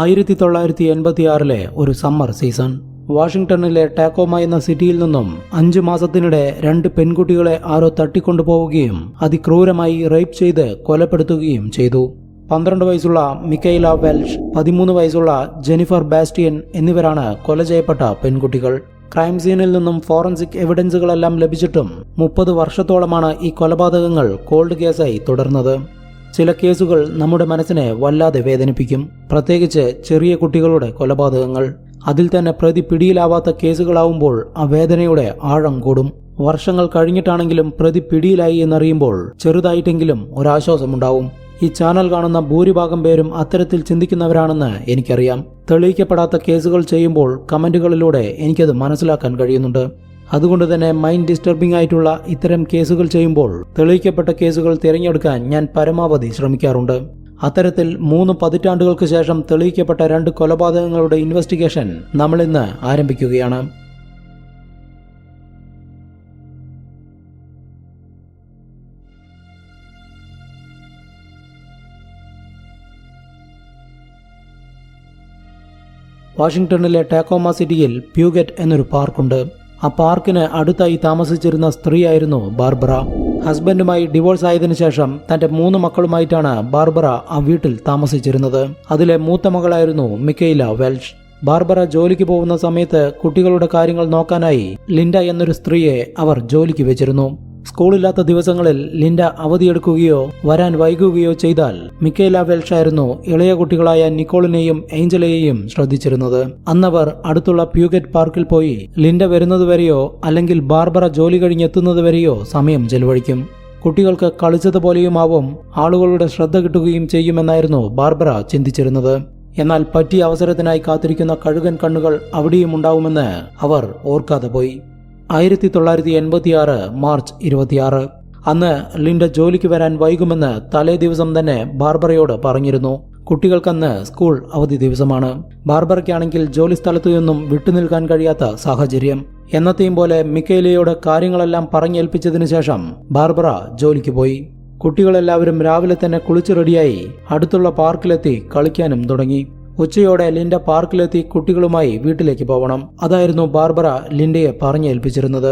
ആയിരത്തി തൊള്ളായിരത്തി എൺപത്തിയാറിലെ ഒരു സമ്മർ സീസൺ. വാഷിംഗ്ടണിലെ ടാക്കോമ എന്ന സിറ്റിയിൽ നിന്നും അഞ്ചു മാസത്തിനിടെ രണ്ട് പെൺകുട്ടികളെ ആരോ തട്ടിക്കൊണ്ടുപോവുകയും അതിക്രൂരമായി റേപ്പ് ചെയ്ത് കൊലപ്പെടുത്തുകയും ചെയ്തു. പന്ത്രണ്ട് വയസ്സുള്ള മിക്കൈല വെൽഷ് പതിമൂന്ന് വയസ്സുള്ള ജെനിഫർ ബാസ്റ്റിയൻ എന്നിവരാണ് കൊല ചെയ്യപ്പെട്ട പെൺകുട്ടികൾ. ക്രൈം സീനിൽ നിന്നും ഫോറൻസിക് എവിഡൻസുകളെല്ലാം ലഭിച്ചിട്ടും മുപ്പത് വർഷത്തോളമാണ് ഈ കൊലപാതകങ്ങൾ കോൾഡ് കേസായി തുടർന്നത്. ചില കേസുകൾ നമ്മുടെ മനസ്സിനെ വല്ലാതെ വേദനിപ്പിക്കും. പ്രത്യേകിച്ച് ചെറിയ കുട്ടികളുടെ കൊലപാതകങ്ങൾ. അതിൽ തന്നെ പ്രതി പിടിയിലാവാത്ത കേസുകളാവുമ്പോൾ ആ വേദനയുടെ ആഴം കൂടും. വർഷങ്ങൾ കഴിഞ്ഞിട്ടാണെങ്കിലും പ്രതി പിടിയിലായി എന്നറിയുമ്പോൾ ചെറുതായിട്ടെങ്കിലും ഒരാശ്വാസമുണ്ടാവും. ഈ ചാനൽ കാണുന്ന ഭൂരിഭാഗം പേരും അത്തരത്തിൽ ചിന്തിക്കുന്നവരാണെന്ന് എനിക്കറിയാം. തെളിയിക്കപ്പെടാത്ത കേസുകൾ ചെയ്യുമ്പോൾ കമന്റുകളിലൂടെ എനിക്കത് മനസ്സിലാക്കാൻ കഴിയുന്നുണ്ട്. അതുകൊണ്ട് തന്നെ മൈൻഡ് ഡിസ്റ്റർബിംഗ് ആയിട്ടുള്ള ഇത്തരം കേസുകൾ ചെയ്യുമ്പോൾ തെളിയിക്കപ്പെട്ട കേസുകൾ തിരഞ്ഞെടുക്കാൻ ഞാൻ പരമാവധി ശ്രമിക്കാറുണ്ട്. അത്തരത്തിൽ മൂന്ന് പതിറ്റാണ്ടുകൾക്ക് ശേഷം തെളിയിക്കപ്പെട്ട രണ്ട് കൊലപാതകങ്ങളുടെ ഇൻവെസ്റ്റിഗേഷൻ നമ്മൾ ഇന്ന് ആരംഭിക്കുകയാണ്. വാഷിംഗ്ടണിലെ ടാക്കോമ സിറ്റിയിൽ പ്യൂഗറ്റ് എന്നൊരു പാർക്കുണ്ട്. ആ പാർക്കിന് അടുത്തായി താമസിച്ചിരുന്ന സ്ത്രീയായിരുന്നു ബാർബറ. ഹസ്ബൻഡുമായി ഡിവോഴ്സ് ആയതിനു ശേഷം തന്റെ മൂന്ന് മക്കളുമായിട്ടാണ് ബാർബറ ആ വീട്ടിൽ താമസിച്ചിരുന്നത്. അതിലെ മൂത്ത മകളായിരുന്നു മിക്കയില വെൽഷ്. ബാർബറ ജോലിക്ക് പോകുന്ന സമയത്ത് കുട്ടികളുടെ കാര്യങ്ങൾ നോക്കാനായി ലിൻഡ എന്നൊരു സ്ത്രീയെ അവർ ജോലിക്ക് വെച്ചിരുന്നു. സ്കൂളില്ലാത്ത ദിവസങ്ങളിൽ ലിൻഡ അവധിയെടുക്കുകയോ വരാൻ വൈകുകയോ ചെയ്താൽ മിക്കേല വെൽഷായിരുന്നു ഇളയ കുട്ടികളായ നിക്കോളിനെയും ഏഞ്ചലയെയും ശ്രദ്ധിച്ചിരുന്നത്. അന്നവർ അടുത്തുള്ള പ്യൂഗറ്റ് പാർക്കിൽ പോയി ലിൻഡ വരുന്നതുവരെയോ അല്ലെങ്കിൽ ബാർബറ ജോലി കഴിഞ്ഞെത്തുന്നതുവരെയോ സമയം ചെലവഴിക്കും. കുട്ടികൾക്ക് കളിച്ചതുപോലെയുമാവും ആളുകളുടെ ശ്രദ്ധ കിട്ടുകയും ചെയ്യുമെന്നായിരുന്നു ബാർബറ ചിന്തിച്ചിരുന്നത്. എന്നാൽ പറ്റിയ അവസരത്തിനായി കാത്തിരിക്കുന്ന കഴുകൻ കണ്ണുകൾ അവിടെയും ഉണ്ടാവുമെന്ന് അവർ ഓർക്കാതെ പോയി. ആയിരത്തി തൊള്ളായിരത്തി എൺപത്തിയാറ് മാർച്ച് ഇരുപത്തിയാറ്. അന്ന് ലിൻഡ ജോലിക്ക് വരാൻ വൈകുമെന്ന് തലേ ദിവസം തന്നെ ബാർബറയോട് പറഞ്ഞിരുന്നു. കുട്ടികൾക്കന്ന് സ്കൂൾ അവധി ദിവസമാണ്. ബാർബറയ്ക്കാണെങ്കിൽ ജോലി സ്ഥലത്തു നിന്നും വിട്ടുനിൽക്കാൻ കഴിയാത്ത സാഹചര്യം. എന്നത്തെയും പോലെ മിക്കേലയോട് കാര്യങ്ങളെല്ലാം പറഞ്ഞേൽപ്പിച്ചതിനു ശേഷം ബാർബറ ജോലിക്ക് പോയി. കുട്ടികളെല്ലാവരും രാവിലെ തന്നെ കുളിച്ച് റെഡിയായി അടുത്തുള്ള പാർക്കിലെത്തി കളിക്കാനും തുടങ്ങി. ഉച്ചയോടെ ലിൻഡ പാർക്കിലെത്തി കുട്ടികളുമായി വീട്ടിലേക്ക് പോകണം അതായിരുന്നു ബാർബറ ലിൻഡയെ പറഞ്ഞേൽപ്പിച്ചിരുന്നത്.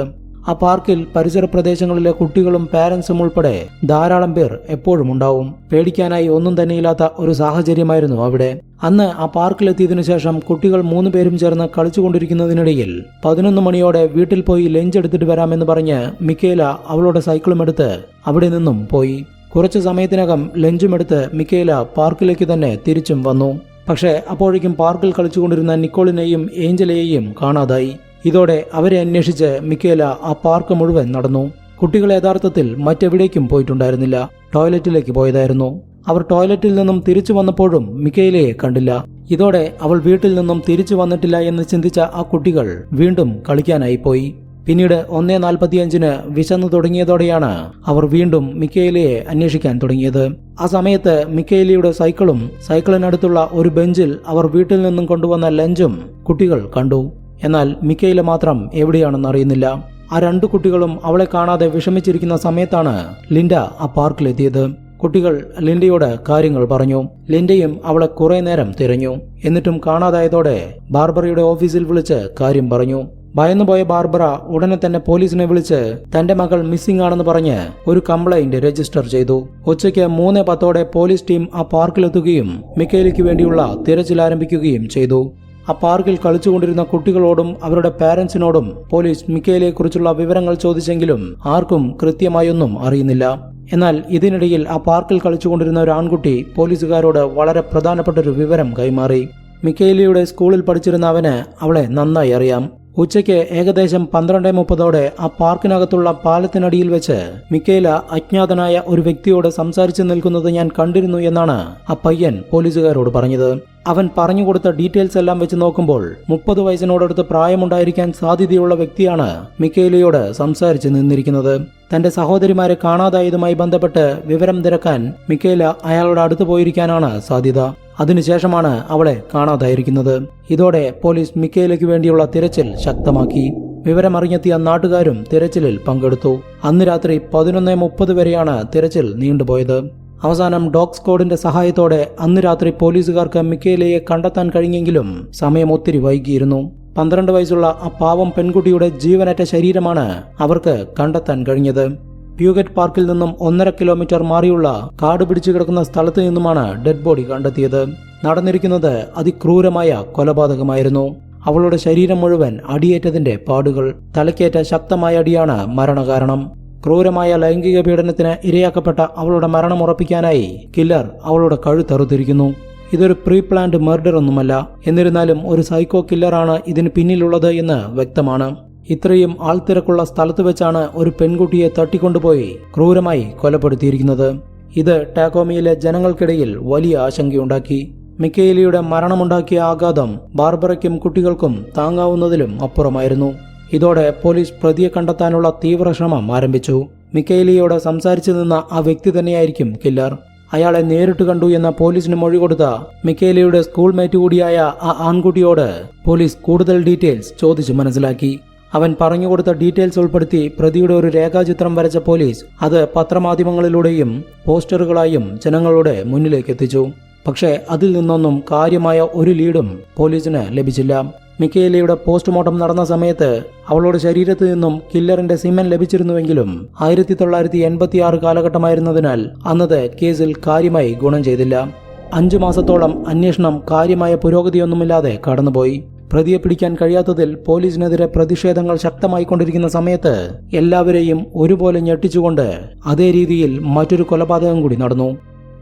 ആ പാർക്കിൽ പരിസര പ്രദേശങ്ങളിലെ കുട്ടികളും പാരന്റ്സും ഉൾപ്പെടെ ധാരാളം പേർ എപ്പോഴും ഉണ്ടാവും. പേടിക്കാനായി ഒന്നും തന്നെയില്ലാത്ത ഒരു സാഹചര്യമായിരുന്നു അവിടെ. അന്ന് ആ പാർക്കിലെത്തിയതിനു ശേഷം കുട്ടികൾ മൂന്ന് പേരും ചേർന്ന് കളിച്ചുകൊണ്ടിരിക്കുന്നതിനിടയിൽ പതിനൊന്ന് മണിയോടെ വീട്ടിൽ പോയി ലഞ്ച് എടുത്തിട്ട് വരാമെന്ന് പറഞ്ഞ് മിക്കേല അവളുടെ സൈക്കിളും എടുത്ത് അവിടെ നിന്നും പോയി. കുറച്ചു സമയത്തിനകം ലഞ്ചും എടുത്ത് മിക്കേല പാർക്കിലേക്ക് തന്നെ തിരിച്ചും വന്നു. പക്ഷേ അപ്പോഴേക്കും പാർക്കിൽ കളിച്ചുകൊണ്ടിരുന്ന നിക്കോളിനെയും ഏഞ്ചലയെയും കാണാതായി. ഇതോടെ അവരെ അന്വേഷിച്ച് മിക്കേല ആ പാർക്ക് മുഴുവൻ നടന്നു. കുട്ടികൾ യഥാർത്ഥത്തിൽ മറ്റെവിടേക്കും പോയിട്ടുണ്ടായിരുന്നില്ല. ടോയ്ലറ്റിലേക്ക് പോയതായിരുന്നു. അവർ ടോയ്ലറ്റിൽ നിന്നും തിരിച്ചു വന്നപ്പോഴും മിക്കേലയെ കണ്ടില്ല. ഇതോടെ അവൾ വീട്ടിൽ നിന്നും തിരിച്ചു വന്നിട്ടില്ല എന്ന് ചിന്തിച്ച ആ കുട്ടികൾ വീണ്ടും കളിക്കാനായി പോയി. പിന്നീട് ഒന്നേ നാൽപ്പത്തിയഞ്ചിന് വിശന്നു തുടങ്ങിയതോടെയാണ് അവർ വീണ്ടും മിക്കേലിയെ അന്വേഷിക്കാൻ തുടങ്ങിയത്. ആ സമയത്ത് മിക്കേലിയുടെ സൈക്കിളും സൈക്കിളിനടുത്തുള്ള ഒരു ബെഞ്ചിൽ അവർ വീട്ടിൽ നിന്നും കൊണ്ടുവന്ന ലഞ്ചും കുട്ടികൾ കണ്ടു. എന്നാൽ മിക്കയില മാത്രം എവിടെയാണെന്ന് അറിയുന്നില്ല. ആ രണ്ടു കുട്ടികളും അവളെ കാണാതെ വിഷമിച്ചിരിക്കുന്ന സമയത്താണ് ലിൻഡ ആ പാർക്കിലെത്തിയത്. കുട്ടികൾ ലിൻഡയോട് കാര്യങ്ങൾ പറഞ്ഞു. ലിൻഡയും അവളെ കുറെ നേരം തിരഞ്ഞു. എന്നിട്ടും കാണാതായതോടെ ബാർബറയുടെ ഓഫീസിൽ വിളിച്ച് കാര്യം പറഞ്ഞു. ഭയന്നുപോയ ബാർബറ ഉടനെ തന്നെ പോലീസിനെ വിളിച്ച് തന്റെ മകൾ മിസ്സിംഗ് ആണെന്ന് പറഞ്ഞ് ഒരു കംപ്ലൈന്റ് രജിസ്റ്റർ ചെയ്തു. ഉച്ചയ്ക്ക് മൂന്ന് പത്തോടെ പോലീസ് ടീം ആ പാർക്കിലെത്തുകയും മിക്കേലിക്ക് വേണ്ടിയുള്ള തിരച്ചിൽ ആരംഭിക്കുകയും ചെയ്തു. ആ പാർക്കിൽ കളിച്ചുകൊണ്ടിരുന്ന കുട്ടികളോടും അവരുടെ പാരന്റ്സിനോടും പോലീസ് മിക്കേലിയെക്കുറിച്ചുള്ള വിവരങ്ങൾ ചോദിച്ചെങ്കിലും ആർക്കും കൃത്യമായൊന്നും അറിയുന്നില്ല. എന്നാൽ ഇതിനിടയിൽ ആ പാർക്കിൽ കളിച്ചുകൊണ്ടിരുന്ന ഒരു ആൺകുട്ടി പോലീസുകാരോട് വളരെ പ്രധാനപ്പെട്ട ഒരു വിവരം കൈമാറി. മിക്കേലിയുടെ സ്കൂളിൽ പഠിച്ചിരുന്ന അവന് അവളെ നന്നായി അറിയാം. ഉച്ചയ്ക്ക് ഏകദേശം പന്ത്രണ്ട് മുപ്പതോടെ ആ പാർക്കിനകത്തുള്ള പാലത്തിനടിയിൽ വെച്ച് മിക്കേല അജ്ഞാതനായ ഒരു വ്യക്തിയോട് സംസാരിച്ചു നിൽക്കുന്നത് ഞാൻ കണ്ടിരുന്നു എന്നാണ് ആ പയ്യൻ പോലീസുകാരോട് പറഞ്ഞത്. അവൻ പറഞ്ഞു കൊടുത്ത ഡീറ്റെയിൽസ് എല്ലാം വെച്ച് നോക്കുമ്പോൾ മുപ്പത് വയസ്സിനോടടുത്ത് പ്രായമുണ്ടായിരിക്കാൻ സാധ്യതയുള്ള വ്യക്തിയാണ് മിക്കേലിയോട് സംസാരിച്ച് നിന്നിരിക്കുന്നത്. തന്റെ സഹോദരിമാരെ കാണാതായതുമായി ബന്ധപ്പെട്ട് വിവരം തിരക്കാൻ മിക്കേല അയാളുടെ അടുത്ത് പോയിരിക്കാനാണ് സാധ്യത. അതിനുശേഷമാണ് അവളെ കാണാതായിരിക്കുന്നത്. ഇതോടെ പോലീസ് മിക്കേലയ്ക്ക് വേണ്ടിയുള്ള തിരച്ചിൽ ശക്തമാക്കി. വിവരമറിഞ്ഞെത്തിയ നാട്ടുകാരും തിരച്ചിലിൽ പങ്കെടുത്തു. അന്ന് രാത്രി പതിനൊന്ന് മുപ്പത് വരെയാണ് തിരച്ചിൽ നീണ്ടുപോയത്. അവസാനം ഡോഗ് സ്ക്വാഡിന്റെ സഹായത്തോടെ അന്ന് രാത്രി പോലീസുകാർക്ക് മിക്കേലയെ കണ്ടെത്താൻ കഴിഞ്ഞെങ്കിലും സമയം ഒത്തിരി വൈകിയിരുന്നു. പന്ത്രണ്ട് വയസ്സുള്ള ആ പാവം പെൺകുട്ടിയുടെ ജീവനറ്റ ശരീരമാണ് അവർക്ക് കണ്ടെത്താൻ കഴിഞ്ഞത്. പ്യൂഗറ്റ് പാർക്കിൽ നിന്നും ഒന്നര കിലോമീറ്റർ മാറിയുള്ള കാട് പിടിച്ചു കിടക്കുന്ന സ്ഥലത്ത് നിന്നുമാണ് ഡെഡ് ബോഡി കണ്ടെത്തിയത്. നടന്നിരിക്കുന്നത് അതിക്രൂരമായ കൊലപാതകമായിരുന്നു. അവളുടെ ശരീരം മുഴുവൻ അടിയേറ്റതിന്റെ പാടുകൾ. തലക്കേറ്റ ശക്തമായ അടിയാണ് മരണകാരണം. ക്രൂരമായ ലൈംഗിക പീഡനത്തിന് ഇരയാക്കപ്പെട്ട അവളുടെ മരണം ഉറപ്പിക്കാനായി കില്ലർ അവളുടെ കഴുത്തറുത്തിരിക്കുന്നു. ഇതൊരു പ്രീ പ്ലാൻഡ് മർഡർ ഒന്നുമല്ല. എന്നിരുന്നാലും ഒരു സൈക്കോ കില്ലറാണ് ഇതിന് പിന്നിലുള്ളത് എന്ന് വ്യക്തമാണ്. ഇത്രയും ആൾത്തിരക്കുള്ള സ്ഥലത്ത് വെച്ചാണ് ഒരു പെൺകുട്ടിയെ തട്ടിക്കൊണ്ടുപോയി ക്രൂരമായി കൊലപ്പെടുത്തിയിരിക്കുന്നത്. ഇത് ടാക്കോമിയിലെ ജനങ്ങൾക്കിടയിൽ വലിയ ആശങ്കയുണ്ടാക്കി. മിക്കേലിയുടെ മരണമുണ്ടാക്കിയ ആഘാതം ബാർബറയ്ക്കും കുട്ടികൾക്കും താങ്ങാവുന്നതിലും അപ്പുറമായിരുന്നു. ഇതോടെ പോലീസ് പ്രതിയെ കണ്ടെത്താനുള്ള തീവ്ര ശ്രമം ആരംഭിച്ചു. മിക്കൈലിയോട് സംസാരിച്ചു നിന്ന ആ വ്യക്തി തന്നെയായിരിക്കും കില്ലർ അയാളെ നേരിട്ട് കണ്ടു എന്ന പോലീസിന് മൊഴി കൊടുത്ത മിക്കേലിയുടെ സ്കൂൾ മേറ്റ് കൂടിയായ ആ ആൺകുട്ടിയോട് പോലീസ് കൂടുതൽ ഡീറ്റെയിൽസ് ചോദിച്ചു മനസ്സിലാക്കി. അവൻ പറഞ്ഞു കൊടുത്ത ഡീറ്റെയിൽസ് ഉൾപ്പെടുത്തി പ്രതിയുടെ ഒരു രേഖാചിത്രം വരച്ച പോലീസ് അത് പത്രമാധ്യമങ്ങളിലൂടെയും പോസ്റ്ററുകളായും ജനങ്ങളുടെ മുന്നിലേക്ക് എത്തിച്ചു. പക്ഷേ അതിൽ നിന്നൊന്നും കാര്യമായ ഒരു ലീഡും പോലീസിന് ലഭിച്ചില്ല. മിക്കേലിയുടെ പോസ്റ്റ്മോർട്ടം നടന്ന സമയത്ത് അവളുടെ ശരീരത്തു നിന്നും കില്ലറിന്റെ സിമൻ ലഭിച്ചിരുന്നുവെങ്കിലും ആയിരത്തി തൊള്ളായിരത്തി എൺപത്തി ആറ് കാലഘട്ടമായിരുന്നതിനാൽ അന്നത് കേസിൽ കാര്യമായി ഗുണം ചെയ്തില്ല. അഞ്ചു മാസത്തോളം അന്വേഷണം കാര്യമായ പുരോഗതിയൊന്നുമില്ലാതെ കടന്നുപോയി. പ്രതിയെ പിടിക്കാൻ കഴിയാത്തതിൽ പോലീസിനെതിരെ പ്രതിഷേധങ്ങൾ ശക്തമായി കൊണ്ടിരിക്കുന്ന സമയത്ത് എല്ലാവരെയും ഒരുപോലെ ഞെട്ടിച്ചുകൊണ്ട് അതേ രീതിയിൽ മറ്റൊരു കൊലപാതകം കൂടി നടന്നു.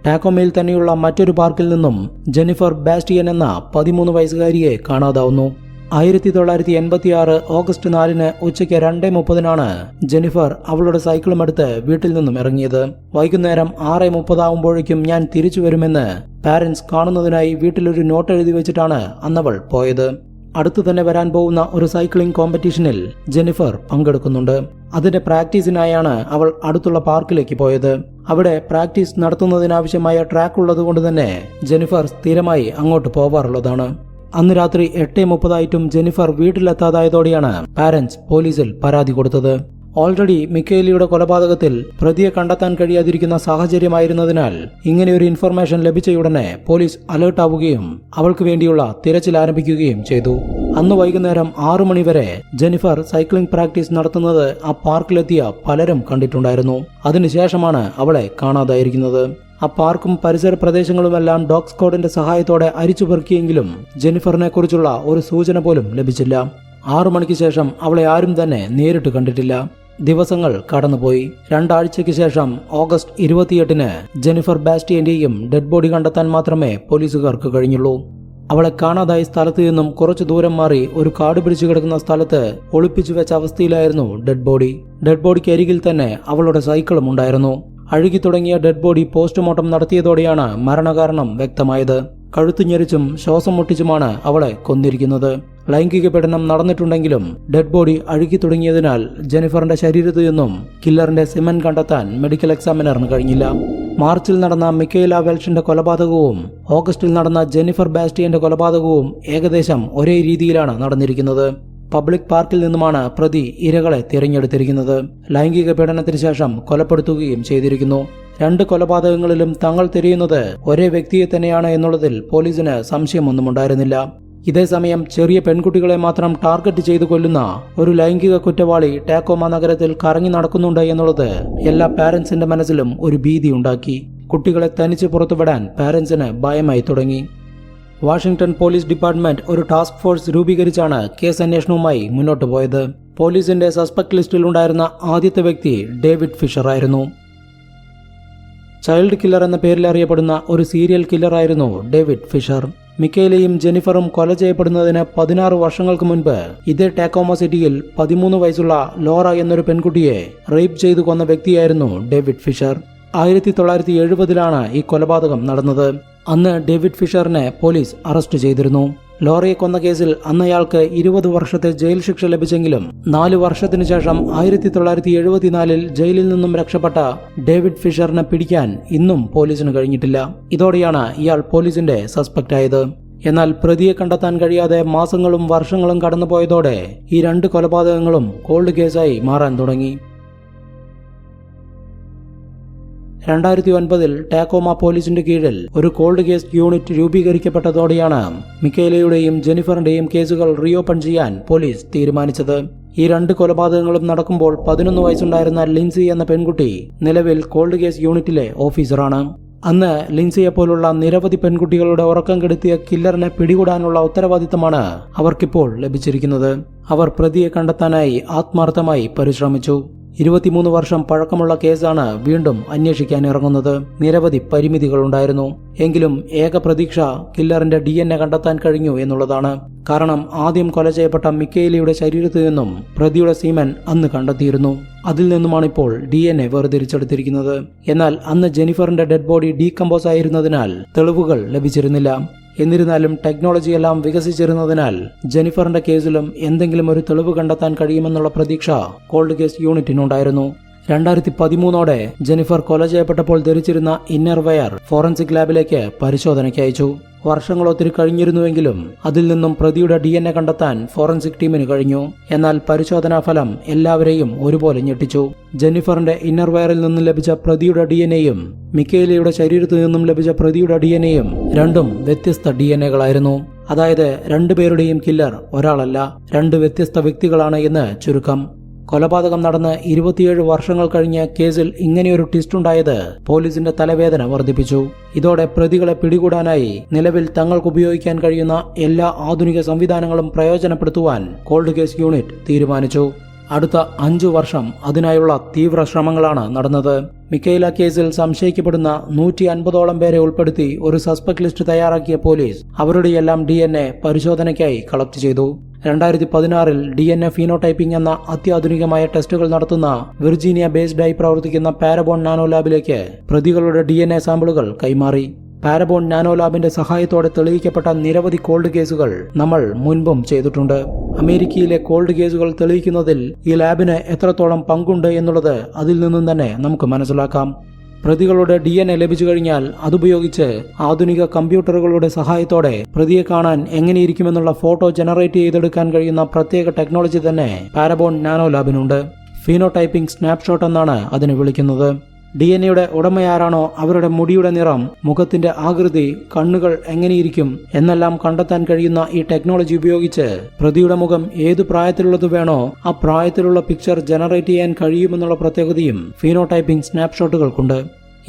ടാക്കോമയിൽ തന്നെയുള്ള മറ്റൊരു പാർക്കിൽ നിന്നും ജെനിഫർ ബാസ്റ്റിയൻ എന്ന പതിമൂന്ന് വയസ്സുകാരിയെ കാണാതാവുന്നു. ആയിരത്തി തൊള്ളായിരത്തി എൺപത്തി ആറ് ഓഗസ്റ്റ് നാലിന് ഉച്ചയ്ക്ക് രണ്ടേ മുപ്പതിനാണ് ജെനിഫർ അവളുടെ സൈക്കിളുമെടുത്ത് വീട്ടിൽ നിന്നും ഇറങ്ങിയത്. വൈകുന്നേരം ആറ് മുപ്പതാവുമ്പോഴേക്കും ഞാൻ തിരിച്ചു വരുമെന്ന് പാരന്റ്സ് കാണുന്നതിനായി വീട്ടിലൊരു നോട്ട് എഴുതി വെച്ചിട്ടാണ് അന്നവൾ പോയത്. അടുത്തു തന്നെ വരാൻ പോകുന്ന ഒരു സൈക്ലിംഗ് കോമ്പറ്റീഷനിൽ ജെന്നിഫർ പങ്കെടുക്കുന്നുണ്ട്. അതിന്റെ പ്രാക്ടീസിനായാണ് അവൾ അടുത്തുള്ള പാർക്കിലേക്ക് പോയത്. അവിടെ പ്രാക്ടീസ് നടത്തുന്നതിനാവശ്യമായ ട്രാക്ക് ഉള്ളതുകൊണ്ട് തന്നെ ജെനിഫർ സ്ഥിരമായി അങ്ങോട്ട് പോവാറുള്ളതാണ്. അന്ന് രാത്രി എട്ട് മുപ്പതായിട്ടും ജെനിഫർ വീട്ടിലെത്താതായതോടെയാണ് പാരന്റ്സ് പോലീസിൽ പരാതി കൊടുത്തത്. ഓൾറെഡി മിക്കേലിയുടെ കൊലപാതകത്തിൽ പ്രതിയെ കണ്ടെത്താൻ കഴിയാതിരിക്കുന്ന സാഹചര്യമായിരുന്നതിനാൽ ഇങ്ങനെയൊരു ഇൻഫർമേഷൻ ലഭിച്ചയുടനെ പോലീസ് അലേർട്ടാവുകയും അവൾക്ക് വേണ്ടിയുള്ള തിരച്ചിൽ ആരംഭിക്കുകയും ചെയ്തു. അന്ന് വൈകുന്നേരം ആറു മണിവരെ ജെനിഫർ സൈക്ലിംഗ് പ്രാക്ടീസ് നടത്തുന്നത് ആ പാർക്കിലെത്തിയ പലരും കണ്ടിട്ടുണ്ടായിരുന്നു. അതിനുശേഷമാണ് അവളെ കാണാതായിരിക്കുന്നത്. ആ പാർക്കും പരിസര പ്രദേശങ്ങളുമെല്ലാം ഡോഗ് സ്ക്വാഡിന്റെ സഹായത്തോടെ അരിച്ചു പെറുക്കിയെങ്കിലും ജെനിഫറിനെ കുറിച്ചുള്ള ഒരു സൂചന പോലും ലഭിച്ചില്ല. ആറു മണിക്ക് ശേഷം അവളെ ആരും തന്നെ നേരിട്ട് കണ്ടിട്ടില്ല. ദിവസങ്ങൾ കടന്നുപോയി. രണ്ടാഴ്ചയ്ക്ക് ശേഷം ഓഗസ്റ്റ് ഇരുപത്തിയെട്ടിന് ജെനിഫർ ബാസ്റ്റിയന്റെയും ഡെഡ് ബോഡി കണ്ടെത്താൻ മാത്രമേ പോലീസുകാർക്ക് കഴിഞ്ഞുള്ളൂ. അവളെ കാണാതായ സ്ഥലത്ത് നിന്നും കുറച്ചു ദൂരം മാറി ഒരു കാട് പിടിച്ചു കിടക്കുന്ന സ്ഥലത്ത് ഒളിപ്പിച്ചു വെച്ച അവസ്ഥയിലായിരുന്നു ഡെഡ് ബോഡി. ഡെഡ് ബോഡിക്ക് അരികിൽ തന്നെ അവളുടെ സൈക്കിളും ഉണ്ടായിരുന്നു. അഴുകി തുടങ്ങിയ ഡെഡ് ബോഡി പോസ്റ്റ്മോർട്ടം നടത്തിയതോടെയാണ് മരണകാരണം വ്യക്തമായത്. കഴുത്തു ഞെരിച്ചും ശ്വാസം മുട്ടിച്ചുമാണ് അവളെ കൊന്നിരിക്കുന്നത്. ലൈംഗിക പീഡനം നടന്നിട്ടുണ്ടെങ്കിലും ഡെഡ് ബോഡി അഴുകി തുടങ്ങിയതിനാൽ ജെനിഫറിന്റെ ശരീരത്തിൽ നിന്നും കില്ലറിന്റെ സിമൻ കണ്ടെത്താൻ മെഡിക്കൽ എക്സാമിനറിന് കഴിഞ്ഞില്ല. മാർച്ചിൽ നടന്ന മിക്കേല വെൽഷിന്റെ കൊലപാതകവും ഓഗസ്റ്റിൽ നടന്ന ജെനിഫർ ബാസ്റ്റിയന്റെ കൊലപാതകവും ഏകദേശം ഒരേ രീതിയിലാണ് നടന്നിരിക്കുന്നത്. പബ്ലിക് പാർക്കിൽ നിന്നുമാണ് പ്രതി ഇരകളെ തിരഞ്ഞെടുത്തിരിക്കുന്നത്. ലൈംഗിക പീഡനത്തിന് ശേഷം കൊലപ്പെടുത്തുകയും ചെയ്തിരിക്കുന്നു. രണ്ട് കൊലപാതകങ്ങളിലും തങ്ങൾ തിരിയുന്നത് ഒരേ വ്യക്തിയെ തന്നെയാണ് എന്നുള്ളതിൽ പോലീസിന് സംശയമൊന്നും ഉണ്ടായിരുന്നില്ല ഇതേസമയം ചെറിയ പെൺകുട്ടികളെ മാത്രം ടാർഗറ്റ് ചെയ്തു കൊല്ലുന്ന ഒരു ലൈംഗിക കുറ്റവാളി ടാക്കോമ നഗരത്തിൽ കറങ്ങി നടക്കുന്നുണ്ട് എന്നുള്ളത് എല്ലാ പാരന്റ്സിന്റെ മനസ്സിലും ഒരു ഭീതി ഉണ്ടാക്കി. കുട്ടികളെ തനിച്ച് പുറത്തുവിടാൻ പാരന്റ്സിന് ഭയമായി തുടങ്ങി. വാഷിംഗ്ടൺ പോലീസ് ഡിപ്പാർട്ട്മെന്റ് ഒരു ടാസ്ക് ഫോഴ്സ് രൂപീകരിച്ചാണ് കേസ് അന്വേഷണവുമായി മുന്നോട്ട് പോയത്. പോലീസിന്റെ സസ്പെക്ട് ലിസ്റ്റിൽ ഉണ്ടായിരുന്ന ആദ്യത്തെ വ്യക്തി ഡേവിഡ് ഫിഷർ ആയിരുന്നു. ചൈൽഡ് കില്ലർ എന്ന പേരിൽ അറിയപ്പെടുന്ന ഒരു സീരിയൽ കില്ലറായിരുന്നു ഡേവിഡ് ഫിഷർ. മിക്കേലയും ജെനിഫറും കൊല ചെയ്യപ്പെടുന്നതിന് പതിനാറ് വർഷങ്ങൾക്ക് മുൻപ് ഇതേ ടാക്കോമ സിറ്റിയിൽ പതിമൂന്ന് വയസ്സുള്ള ലോറ എന്നൊരു പെൺകുട്ടിയെ റേപ്പ് ചെയ്തു കൊന്ന വ്യക്തിയായിരുന്നു ഡേവിഡ് ഫിഷർ. ആയിരത്തി തൊള്ളായിരത്തി എഴുപതിലാണ് ഈ കൊലപാതകം നടന്നത്. അന്ന് ഡേവിഡ് ഫിഷറിനെ പോലീസ് അറസ്റ്റ് ചെയ്തിരുന്നു. ലോറയെ കൊന്ന കേസിൽ അന്നയാൾക്ക് ഇരുപത് വർഷത്തെ ജയിൽ ശിക്ഷ ലഭിച്ചെങ്കിലും നാലു വർഷത്തിനു ശേഷം ആയിരത്തി തൊള്ളായിരത്തി എഴുപത്തിനാലിൽ ജയിലിൽ നിന്നും രക്ഷപ്പെട്ട ഡേവിഡ് ഫിഷറിനെ പിടിക്കാൻ ഇന്നും പോലീസിന് കഴിഞ്ഞിട്ടില്ല. ഇതോടെയാണ് ഇയാൾ പോലീസിന്റെ സസ്പെക്ട് ആയത് എന്നാൽ പ്രതിയെ കണ്ടെത്താൻ കഴിയാതെ മാസങ്ങളും വർഷങ്ങളും കടന്നുപോയതോടെ ഈ രണ്ട് കൊലപാതകങ്ങളും കോൾഡ് കേസായി മാറാൻ തുടങ്ങി. രണ്ടായിരത്തി ഒൻപതിൽ ടാക്കോമ പോലീസിന്റെ കീഴിൽ ഒരു കോൾഡ് കേസ് യൂണിറ്റ് രൂപീകരിക്കപ്പെട്ടതോടെയാണ് മിക്കേലയുടെയും ജെനിഫറിന്റെയും കേസുകൾ റീഓപ്പൺ ചെയ്യാൻ പോലീസ് തീരുമാനിച്ചത്. ഈ രണ്ട് കൊലപാതകങ്ങളും നടക്കുമ്പോൾ പതിനൊന്ന് വയസ്സുണ്ടായിരുന്ന ലിൻസി എന്ന പെൺകുട്ടി നിലവിൽ കോൾഡ് കേസ് യൂണിറ്റിലെ ഓഫീസറാണ്. അന്ന് ലിൻസിയെ പോലുള്ള നിരവധി പെൺകുട്ടികളുടെ ഉറക്കം കെടുത്തിയ കില്ലറിനെ പിടികൂടാനുള്ള ഉത്തരവാദിത്തമാണ് അവർക്കിപ്പോൾ ലഭിച്ചിരിക്കുന്നത്. അവർ പ്രതിയെ കണ്ടെത്താനായി ആത്മാർത്ഥമായി പരിശ്രമിച്ചു. ഇരുപത്തിമൂന്ന് വർഷം പഴക്കമുള്ള കേസാണ് വീണ്ടും അന്വേഷിക്കാൻ ഇറങ്ങുന്നത് നിരവധി പരിമിതികളുണ്ടായിരുന്നു. എങ്കിലും ഏക പ്രതീക്ഷ കില്ലറിന്റെ ഡി എൻ എ കണ്ടെത്താൻ കഴിഞ്ഞു എന്നുള്ളതാണ്. കാരണം ആദ്യം കൊല ചെയ്യപ്പെട്ട മിക്കേലിയുടെ ശരീരത്തു നിന്നും പ്രതിയുടെ സീമൻ അന്ന് കണ്ടെത്തിയിരുന്നു. അതിൽ നിന്നുമാണ് ഇപ്പോൾ ഡി എൻ എ വേർതിരിച്ചെടുത്തിരിക്കുന്നത്. എന്നാൽ അന്ന് ജെനിഫറിന്റെ ഡെഡ് ബോഡി ഡീകമ്പോസ് ആയിരുന്നതിനാൽ തെളിവുകൾ ലഭിച്ചിരുന്നില്ല. എന്നിരുന്നാലും ടെക്നോളജി എല്ലാം വികസിച്ചിരുന്നതിനാൽ ജെനിഫറിന്റെ കേസിലും എന്തെങ്കിലും ഒരു തെളിവ് കണ്ടെത്താൻ കഴിയുമെന്നുള്ള പ്രതീക്ഷ കോൾഡ് കേസ് യൂണിറ്റിനുണ്ടായിരുന്നു രണ്ടായിരത്തി പതിമൂന്നോടെ ജെനിഫർ കൊല ചെയ്യപ്പെട്ടപ്പോൾ ധരിച്ചിരുന്ന ഇന്നർ വെയർ ഫോറൻസിക് ലാബിലേക്ക് പരിശോധനയ്ക്ക് അയച്ചു. വർഷങ്ങളൊത്തിരി കഴിഞ്ഞിരുന്നുവെങ്കിലും അതിൽ നിന്നും പ്രതിയുടെ ഡി എൻ എ കണ്ടെത്താൻ ഫോറൻസിക് ടീമിന് കഴിഞ്ഞു. എന്നാൽ പരിശോധനാ ഫലം എല്ലാവരെയും ഒരുപോലെ ഞെട്ടിച്ചു. ജെന്നിഫറിന്റെ ഇന്നർവെയറിൽ നിന്നും ലഭിച്ച പ്രതിയുടെ ഡി എൻ എയും മിക്കേലിയുടെ ശരീരത്തിൽ നിന്നും ലഭിച്ച പ്രതിയുടെ ഡി എൻ എയും രണ്ടും വ്യത്യസ്ത ഡി എൻ എകളായിരുന്നു അതായത് രണ്ടുപേരുടെയും കില്ലർ ഒരാളല്ല രണ്ട് വ്യത്യസ്ത വ്യക്തികളാണ് എന്ന് ചുരുക്കം. കൊലപാതകം നടന്ന് ഇരുപത്തിയേഴ് വർഷങ്ങൾ കഴിഞ്ഞ കേസിൽ ഇങ്ങനെയൊരു ട്വിസ്റ്റ് ഉണ്ടായത് പോലീസിന്റെ തലവേദന വർദ്ധിപ്പിച്ചു. ഇതോടെ പ്രതികളെ പിടികൂടാനായി നിലവിൽ തങ്ങൾക്ക് ഉപയോഗിക്കാൻ കഴിയുന്ന എല്ലാ ആധുനിക സംവിധാനങ്ങളും പ്രയോജനപ്പെടുത്തുവാൻ കോൾഡ് കേസ് യൂണിറ്റ് തീരുമാനിച്ചു. അടുത്ത അഞ്ചു വർഷം അതിനായുള്ള തീവ്ര ശ്രമങ്ങളാണ് നടന്നത്. മിക്കയില കേസിൽ സംശയിക്കപ്പെടുന്ന നൂറ്റി അൻപതോളം പേരെ ഉൾപ്പെടുത്തി ഒരു സസ്പെക്ട് ലിസ്റ്റ് തയ്യാറാക്കിയ പോലീസ് അവരുടെയെല്ലാം ഡി എൻ എ പരിശോധനയ്ക്കായി കളക്ട് ചെയ്തു. രണ്ടായിരത്തി പതിനാറിൽ ഡി എൻ എ ഫീനോടൈപ്പിംഗ് എന്ന അത്യാധുനികമായ ടെസ്റ്റുകൾ നടത്തുന്ന വിർജീനിയ ബേസ്ഡായി പ്രവർത്തിക്കുന്ന പാരബോൺ നാനോ ലാബിലേക്ക് പ്രതികളുടെ ഡി സാമ്പിളുകൾ കൈമാറി. പാരബോൺ നാനോ ലാബിന്റെ സഹായത്തോടെ തെളിയിക്കപ്പെട്ട നിരവധി കോൾഡ് കേസുകൾ നമ്മൾ മുൻപും ചെയ്തിട്ടുണ്ട്. അമേരിക്കയിലെ കോൾഡ് കേസുകൾ തെളിയിക്കുന്നതിൽ ഈ ലാബിന് എത്രത്തോളം പങ്കുണ്ട് എന്നുള്ളത് അതിൽ നിന്നും തന്നെ നമുക്ക് മനസ്സിലാക്കാം. പ്രതികളുടെ ഡി എൻ എ ലഭിച്ചു കഴിഞ്ഞാൽ അതുപയോഗിച്ച് ആധുനിക കമ്പ്യൂട്ടറുകളുടെ സഹായത്തോടെ പ്രതിയെ കാണാൻ എങ്ങനെയിരിക്കുമെന്നുള്ള ഫോട്ടോ ജനറേറ്റ് ചെയ്തെടുക്കാൻ കഴിയുന്ന പ്രത്യേക ടെക്നോളജി തന്നെ പാരബോൺ നാനോ ലാബിനുണ്ട്. ഫീനോടൈപ്പിംഗ് സ്നാപ്ഷോട്ട് എന്നാണ് അതിനെ വിളിക്കുന്നത്. ഡി എൻ എയുടെ ഉടമയാരാണോ അവരുടെ മുടിയുടെ നിറം മുഖത്തിന്റെ ആകൃതി കണ്ണുകൾ എങ്ങനെയിരിക്കും എന്നെല്ലാം കണ്ടെത്താൻ കഴിയുന്ന ഈ ടെക്നോളജി ഉപയോഗിച്ച് പ്രതിയുടെ മുഖം ഏത് പ്രായത്തിലുള്ളത് വേണോ ആ പ്രായത്തിലുള്ള പിക്ചർ ജനറേറ്റ് ചെയ്യാൻ കഴിയുമെന്നുള്ള പ്രത്യേകതയും ഫീനോടൈപ്പിംഗ് സ്നാപ്ഷോട്ടുകൾക്കുണ്ട്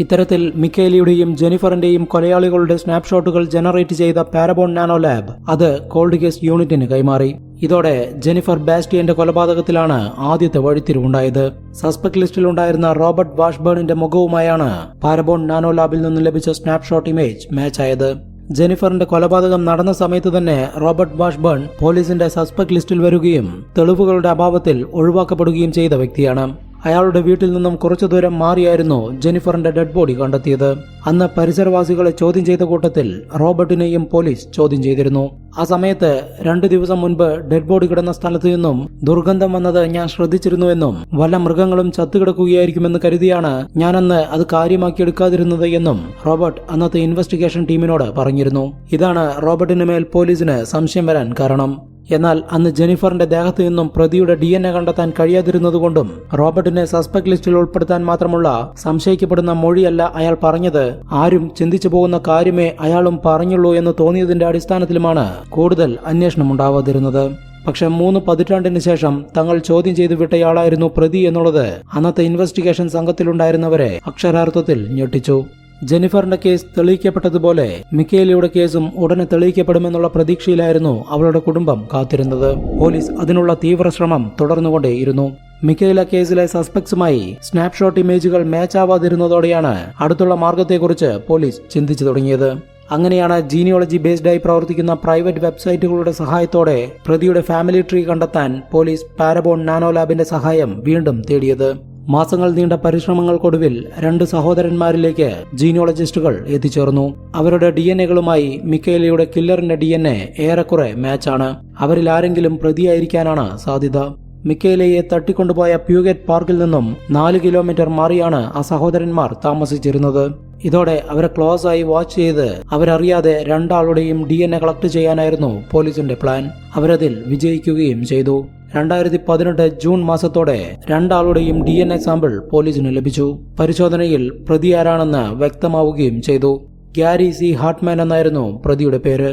ഇത്തരത്തിൽ മിക്കേലിയുടെയും ജെനിഫറിന്റെയും കൊലയാളികളുടെ സ്നാപ്ഷോട്ടുകൾ ജനറേറ്റ് ചെയ്ത പാരബോൺ നാനോ ലാബ് അത് കോൾഡ് കേസ് യൂണിറ്റിന് കൈമാറി. ഇതോടെ ജെനിഫർ ബാസ്റ്റിയന്റെ കൊലപാതകത്തിലാണ് ആദ്യത്തെ വഴിത്തിരിവുണ്ടായത്. സസ്പെക്ട് ലിസ്റ്റിലുണ്ടായിരുന്ന റോബർട്ട് വാഷ്ബേണിന്റെ മുഖവുമായാണ് പാരബോൺ നാനോ ലാബിൽ നിന്ന് ലഭിച്ച സ്നാപ്ഷോട്ട് ഇമേജ് മാച്ച് ആയത് ജെനിഫറിന്റെ കൊലപാതകം നടന്ന സമയത്ത് തന്നെ റോബർട്ട് വാഷ്ബേൺ പോലീസിന്റെ സസ്പെക്ട് ലിസ്റ്റിൽ വരികയും തെളിവുകളുടെ അഭാവത്തിൽ ഒഴിവാക്കപ്പെടുകയും ചെയ്ത വ്യക്തിയാണ്. അയാളുടെ വീട്ടിൽ നിന്നും കുറച്ചു ദൂരം മാറിയായിരുന്നു ജെനിഫറിന്റെ ഡെഡ് ബോഡി കണ്ടെത്തിയത്. അന്ന് പരിസരവാസികളെ ചോദ്യം ചെയ്ത കൂട്ടത്തിൽ റോബർട്ടിനെയും പോലീസ് ചോദ്യം ചെയ്തിരുന്നു. ആ സമയത്ത് രണ്ടു ദിവസം മുൻപ് ഡെഡ് ബോഡി കിടന്ന സ്ഥലത്തു നിന്നും ദുർഗന്ധം വന്നത് ഞാൻ ശ്രദ്ധിച്ചിരുന്നുവെന്നും വല്ല മൃഗങ്ങളും ചത്തുകിടക്കുകയായിരിക്കുമെന്ന് കരുതിയാണ് ഞാനന്ന് അത് കാര്യമാക്കിയെടുക്കാതിരുന്നത് എന്നും റോബർട്ട് അന്നത്തെ ഇൻവെസ്റ്റിഗേഷൻ ടീമിനോട് പറഞ്ഞിരുന്നു. ഇതാണ് റോബർട്ടിന് മേൽ പോലീസിന് സംശയം വരാൻ കാരണം. എന്നാൽ അന്ന് ജെനിഫറിന്റെ ദേഹത്ത് നിന്നും പ്രതിയുടെ ഡി എൻ എ കണ്ടെത്താൻ കഴിയാതിരുന്നതുകൊണ്ടും റോബർട്ടിനെ സസ്പെക്ട് ലിസ്റ്റിൽ ഉൾപ്പെടുത്താൻ മാത്രമുള്ള സംശയിക്കപ്പെടുന്ന മൊഴിയല്ല അയാൾ പറഞ്ഞത്. ആരും ചിന്തിച്ചു പോകുന്ന കാര്യമേ അയാളും പറഞ്ഞുള്ളൂ എന്ന് തോന്നിയതിന്റെ അടിസ്ഥാനത്തിലുമാണ് കൂടുതൽ അന്വേഷണം ഉണ്ടാവാതിരുന്നത്. പക്ഷെ മൂന്ന് പതിറ്റാണ്ടിന് ശേഷം തങ്ങൾ ചോദ്യം ചെയ്തു വിട്ടയാളായിരുന്നു പ്രതി എന്നുള്ളത് അന്നത്തെ ഇൻവെസ്റ്റിഗേഷൻ സംഘത്തിലുണ്ടായിരുന്നവരെ അക്ഷരാർത്ഥത്തിൽ ഞെട്ടിച്ചു. ജെനിഫറിന്റെ കേസ് തെളിയിക്കപ്പെട്ടതുപോലെ മിക്കേലിയുടെ കേസും ഉടനെ തെളിയിക്കപ്പെടുമെന്നുള്ള പ്രതീക്ഷയിലായിരുന്നു അവളുടെ കുടുംബം കാത്തിരുന്നത്. പോലീസ് അതിനുള്ള തീവ്ര ശ്രമം തുടർന്നുകൊണ്ടേയിരുന്നു. മിക്കേല കേസിലെ സസ്പെക്ട്സുമായി സ്നാപ്ഷോട്ട് ഇമേജുകൾ മാച്ച് ആവാതിരുന്നതോടെയാണ് അടുത്തുള്ള മാർഗത്തെക്കുറിച്ച് പോലീസ് ചിന്തിച്ചു തുടങ്ങിയത്. അങ്ങനെയാണ് ജീനിയോളജി ബേസ്ഡായി പ്രവർത്തിക്കുന്ന പ്രൈവറ്റ് വെബ്സൈറ്റുകളുടെ സഹായത്തോടെ പ്രതിയുടെ ഫാമിലി ട്രീ കണ്ടെത്താൻ പോലീസ് പാരബോൺ നാനോ ലാബിന്റെ സഹായം വീണ്ടും തേടിയത്. മാസങ്ങൾ നീണ്ട പരിശ്രമങ്ങൾക്കൊടുവിൽ രണ്ട് സഹോദരന്മാരിലേക്ക് ജീനിയോളജിസ്റ്റുകൾ എത്തിച്ചേർന്നു. അവരുടെ ഡി എൻ എകളുമായി മിക്കേലിയുടെ കില്ലറിന്റെ ഡി എൻ എ ഏറെക്കുറെ മാച്ചാണ്. അവരിൽ ആരെങ്കിലും പ്രതിയായിരിക്കാനാണ് സാധ്യത. മിക്കേലയെ തട്ടിക്കൊണ്ടുപോയ പ്യൂഗറ്റ് പാർക്കിൽ നിന്നും നാല് കിലോമീറ്റർ മാറിയാണ് ആ സഹോദരന്മാർ താമസിച്ചിരുന്നത്. ഇതോടെ അവരെ ക്ലോസ് ആയി വാച്ച് ചെയ്ത് അവരറിയാതെ രണ്ടാളുടെയും ഡി എൻ എ കളക്ട് ചെയ്യാനായിരുന്നു പോലീസിന്റെ പ്ലാൻ. അവരതിൽ വിജയിക്കുകയും ചെയ്തു. രണ്ടായിരത്തി പതിനെട്ട് ജൂൺ മാസത്തോടെ രണ്ടാളുടെയും ഡി എൻ എ സാമ്പിൾ പോലീസിന് ലഭിച്ചു. പരിശോധനയിൽ പ്രതി ആരാണെന്ന് വ്യക്തമാവുകയും ചെയ്തു. ഗ്യാരി സി ഹാർട്ട്മാൻ എന്നായിരുന്നു പ്രതിയുടെ പേര്.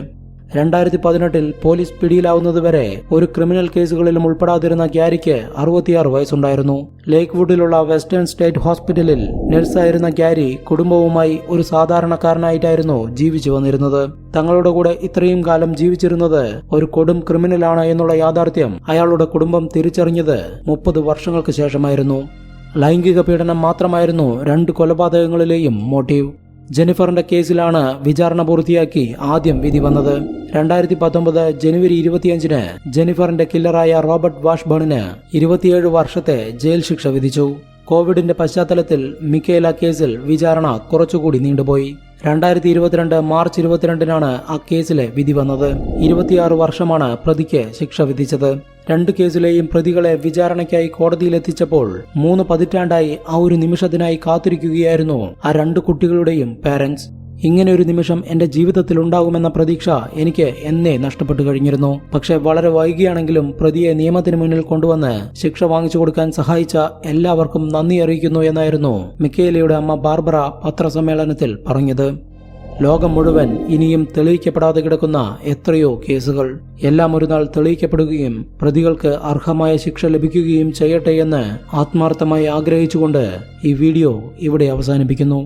രണ്ടായിരത്തി പതിനെട്ടിൽ പോലീസ് പിടിയിലാവുന്നതുവരെ ഒരു ക്രിമിനൽ കേസുകളിലും ഉൾപ്പെടാതിരുന്ന ഗ്യാരിക്ക് അറുപത്തിയാറ് വയസ്സുണ്ടായിരുന്നു. ലേക്ക് വുഡിലുള്ള വെസ്റ്റേൺ സ്റ്റേറ്റ് ഹോസ്പിറ്റലിൽ നഴ്സായിരുന്ന ഗ്യാരി കുടുംബവുമായി ഒരു സാധാരണക്കാരനായിട്ടായിരുന്നു ജീവിച്ചു വന്നിരുന്നത്. തങ്ങളുടെ കൂടെ ഇത്രയും കാലം ജീവിച്ചിരുന്നത് ഒരു കൊടും ക്രിമിനലാണ് എന്നുള്ള യാഥാർത്ഥ്യം അയാളുടെ കുടുംബം തിരിച്ചറിഞ്ഞത് മുപ്പത് വർഷങ്ങൾക്ക് ശേഷമായിരുന്നു. ലൈംഗിക പീഡനം മാത്രമായിരുന്നു രണ്ട് കൊലപാതകങ്ങളിലെയും മോട്ടീവ്. ജെനിഫറിന്റെ കേസിലാണ് വിചാരണ പൂർത്തിയാക്കി ആദ്യം വിധി വന്നത്. രണ്ടായിരത്തി പത്തൊമ്പത് ജനുവരി ഇരുപത്തിയഞ്ചിന് ജെനിഫറിന്റെ കില്ലറായ റോബർട്ട് വാഷ്ബണിന് ഇരുപത്തിയേഴ് വർഷത്തെ ജയിൽ ശിക്ഷ വിധിച്ചു. കോവിഡിന്റെ പശ്ചാത്തലത്തിൽ മിക്കേല കേസിൽ വിചാരണ കുറച്ചുകൂടി നീണ്ടുപോയി. രണ്ടായിരത്തി ഇരുപത്തിരണ്ട് മാർച്ച് ഇരുപത്തിരണ്ടിനാണ് ആ കേസിലെ വിധി വന്നത്. ഇരുപത്തിയാറ് വർഷമാണ് പ്രതിക്ക് ശിക്ഷ വിധിച്ചത്. രണ്ട് കേസിലെയും പ്രതികളെ വിചാരണയ്ക്കായി കോടതിയിലെത്തിച്ചപ്പോൾ മൂന്ന് പതിറ്റാണ്ടായി ആ ഒരു നിമിഷത്തിനായി കാത്തിരിക്കുകയായിരുന്നു ആ രണ്ട് കുട്ടികളുടെയും പാരന്റ്സ് ഇങ്ങനെ ഒരു നിമിഷം എന്റെ ജീവിതത്തിൽ ഉണ്ടാകുമെന്ന പ്രതീക്ഷ എനിക്ക് എന്നെ നഷ്ടപ്പെട്ടു കഴിഞ്ഞിരുന്നു. പക്ഷെ വളരെ വൈകിയാണെങ്കിലും പ്രതിയെ നിയമത്തിന് മുന്നിൽ കൊണ്ടുവന്ന് ശിക്ഷ വാങ്ങിച്ചു കൊടുക്കാൻ സഹായിച്ച എല്ലാവർക്കും നന്ദി അറിയിക്കുന്നു എന്നായിരുന്നു മിക്കേലയുടെ അമ്മ ബാർബറ പത്രസമ്മേളനത്തിൽ പറഞ്ഞത്. ലോകം മുഴുവൻ ഇനിയും തെളിയിക്കപ്പെടാതെ കിടക്കുന്ന എത്രയോ കേസുകൾ. എല്ലാം ഒരു നാൾ തെളിയിക്കപ്പെടുകയും പ്രതികൾക്ക് അർഹമായ ശിക്ഷ ലഭിക്കുകയും ചെയ്യട്ടെ എന്ന് ആത്മാർത്ഥമായി ആഗ്രഹിച്ചുകൊണ്ട് ഈ വീഡിയോ ഇവിടെ അവസാനിപ്പിക്കുന്നു.